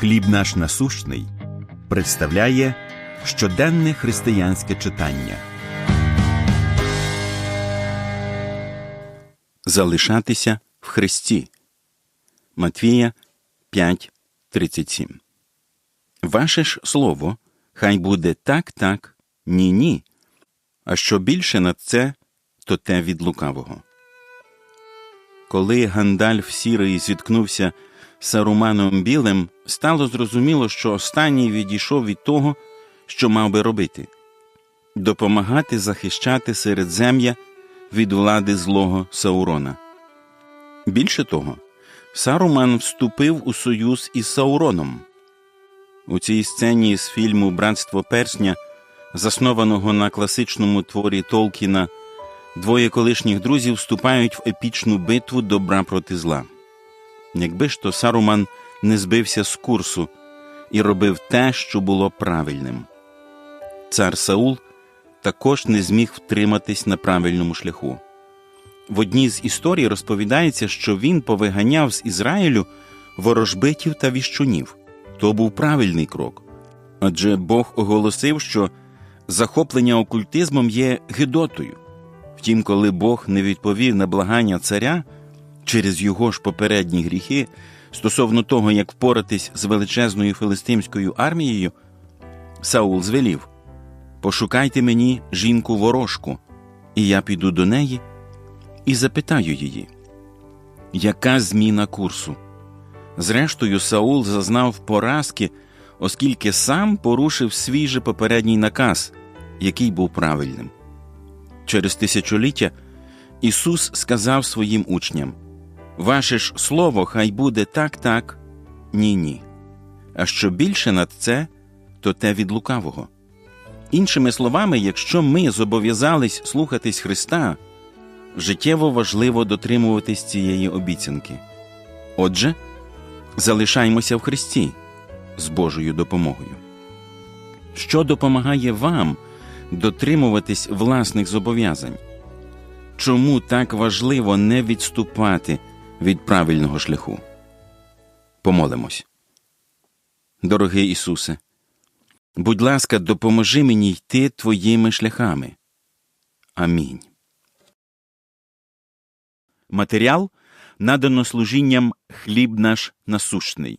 Хліб наш насущний представляє щоденне християнське читання. Залишатися в Христі. Матвія 5.37 Ваше ж слово хай буде так, так, ні, ні. А що більше над це, то те від лукавого. Коли Гандальф сірий зіткнувся Саруманом Білим, стало зрозуміло, що останній відійшов від того, що мав би робити допомагати захищати Середзем'я від влади злого Саурона. Більше того, Саруман вступив у союз із Сауроном. У цій сцені з фільму Братство Персня, заснованого на класичному творі Толкіна, двоє колишніх друзів вступають в епічну битву добра проти зла. Якби ж то Саруман не збився з курсу і робив те, що було правильним. Цар Саул також не зміг втриматись на правильному шляху. В одній з історій розповідається, що він повиганяв з Ізраїлю ворожбитів та віщунів. То був правильний крок. Адже Бог оголосив, що захоплення окультизмом є гидотою. Втім, коли Бог не відповів на благання царя через його ж попередні гріхи стосовно того, як впоратись з величезною филистимською армією, Саул звелів Пошукайте мені жінку ворожку, і я піду до неї і запитаю її, яка зміна курсу? Зрештою, Саул зазнав поразки, оскільки сам порушив свій же попередній наказ, який був правильним. Через тисячоліття Ісус сказав своїм учням Ваше ж слово хай буде так, так, ні, ні. А що більше над це, то те від лукавого. Іншими словами, якщо ми зобов'язались слухатись Христа, життєво важливо дотримуватись цієї обіцянки. Отже, залишаймося в Христі з Божою допомогою. Що допомагає вам дотримуватись власних зобов'язань? Чому так важливо не відступати від правильного шляху? Помолимось. Дорогий Ісусе, будь ласка, допоможи мені йти Твоїми шляхами. Амінь. Матеріал надано служінням хліб наш насущний.